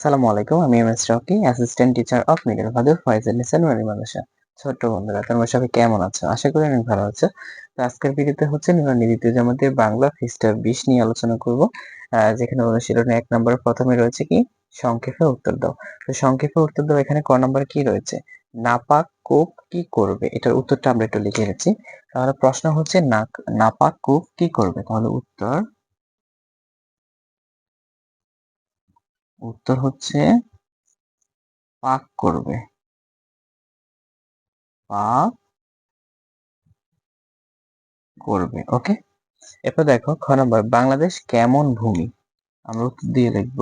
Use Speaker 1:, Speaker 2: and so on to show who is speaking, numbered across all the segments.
Speaker 1: আসসালামু আলাইকুম, আমি M S Rocky assistant teacher of middle Bhadur Faizul Nisan Mari মাদ্রাসা। ছোট্ট বন্ধুরা, তোমরা সবাই কেমন আছো? আশা করি অনেক ভালো আছো। তো আজকের ভিডিওতে হচ্ছে নির্মাণী দ্বিতীয় জামাতের বাংলা ফিস্টা বিশ নিয়ে আলোচনা করব। যেখানে অনুশীলনে এক নম্বর প্রথমে রয়েছে কি? সংক্ষেপে উত্তর দাও। তো সংক্ষেপে উত্তর দাও, এখানে ক নম্বর কি রয়েছে? নাপাক কূপ কি করবে? এটার উত্তরটা আমরা একটু লিখে রেখেছি তাহলে প্রশ্ন হচ্ছে নাক নাপাক কূপ কি করবে? তাহলে উত্তর উত্তর হচ্ছে পাক করবে। পাক করবে, ওকে? এরপর দেখো, খ নম্বর, বাংলাদেশ কেমন ভূমি? আমরা উত্তর দিয়ে লিখব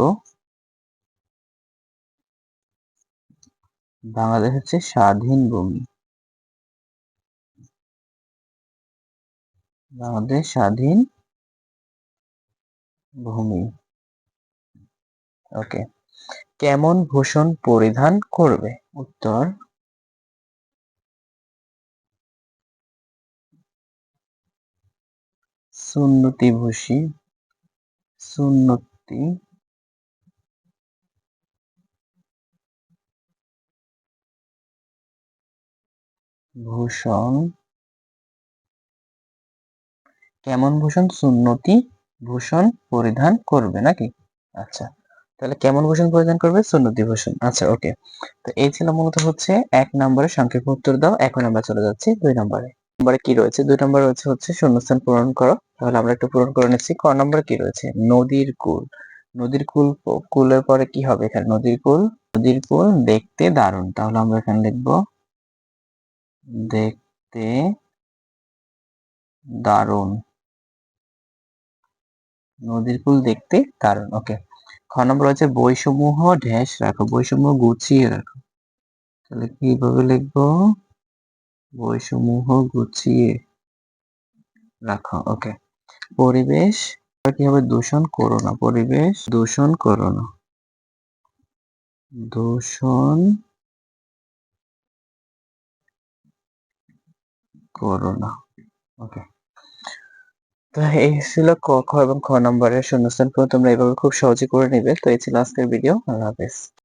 Speaker 1: বাংলাদেশ হচ্ছে স্বাধীন ভূমি। বাংলাদেশ স্বাধীন ভূমি। ওকে। কেমন ভূষণ পরিধান করবে? উত্তর। সুন্নতি ভূষি সুন্নতি। ভূষণ। কেমন ভূষণ? সুন্নতি ভূষণ পরিধান করবে নাকি? আচ্ছা। তাহলে কেমন ভূষণ পরিধান করবে? সুন্নতি ভূষণ আচ্ছা ওকে তো এই ছিল মূলত হচ্ছে এক নম্বরে সংক্ষেপ উত্তর দাও। এখন আমরা চলে যাচ্ছি দুই নম্বরে। নম্বরে কি রয়েছে? দুই নম্বর রয়েছে হচ্ছে শূন্যস্থান পূরণ করো। তাহলে আমরা একটু পূরণ করে নিচ্ছি। ক নম্বরে কি রয়েছে? নদীর কুল। নদীর কুল কুলের পরে কি হবে এখানে? নদীর কুল নদীর কুল দেখতে দারুণ। তাহলে আমরা এখানে লিখব, দেখতে দারুণ। নদীর কুল দেখতে দারুণ। ওকে খ নম্বর হচ্ছে বইসমূহ ড্যাশ রাখো বইসমূহ গুছিয়ে রাখো। তাহলে কীভাবে লিখব? বইসমূহ গুছিয়ে রাখো ওকে পরিবেশ কি হবে? দূষণ করো না, পরিবেশ দূষণ করো না। দূষণ করো না ওকে তো এই ছিল ক, খ এবং খ নম্বরের শূন্যস্থান তোমরা এভাবে খুব সহজে করে নিবে। তো এই ছিল আজকের ভিডিও আল্লাহ হাফেজ।